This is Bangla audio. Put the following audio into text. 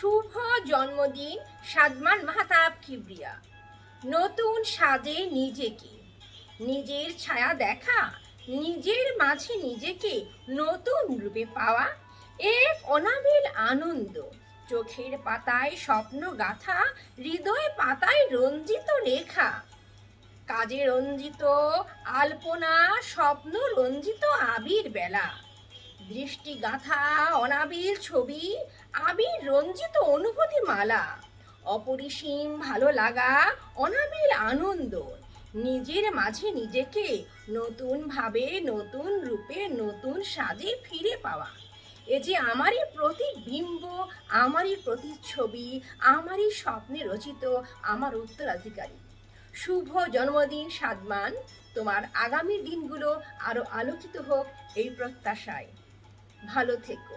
শুভ জন্মদিন সাদমান মাহতাব কিবরিয়া। নতুন সাজে নিজেকে। নিজের ছায়া দেখা, নিজের মাঝে নিজেকে নতুন রূপে পাওয়া, এক অনাবিল আনন্দ। চোখের পাতায় স্বপ্ন গাথা, হৃদয় পাতায় রঞ্জিত লেখা কাজে রঞ্জিত আলপনা, স্বপ্ন রঞ্জিত আবির বেলা। দৃষ্টি গাথা অনাবিল ছবি, আবির রঞ্জিত অনুভূতি মালা, অপরিসীম ভালো লাগা, অনাবিল আনন্দ। নিজের মাঝে নিজেকে নতুন ভাবে, নতুন রূপে, নতুন সাজে ফিরে পাওয়া। এ যে আমারই প্রতিবিম্ব, আমারই প্রতিচ্ছবি, আমারই স্বপ্নে রচিত, আমার উত্তরাধিকারী। শুভ জন্মদিন, সাদমান। তোমার আগামী দিনগুলো আরও আলোকিত হোক এই প্রত্যাশায়। ভালো থেকো।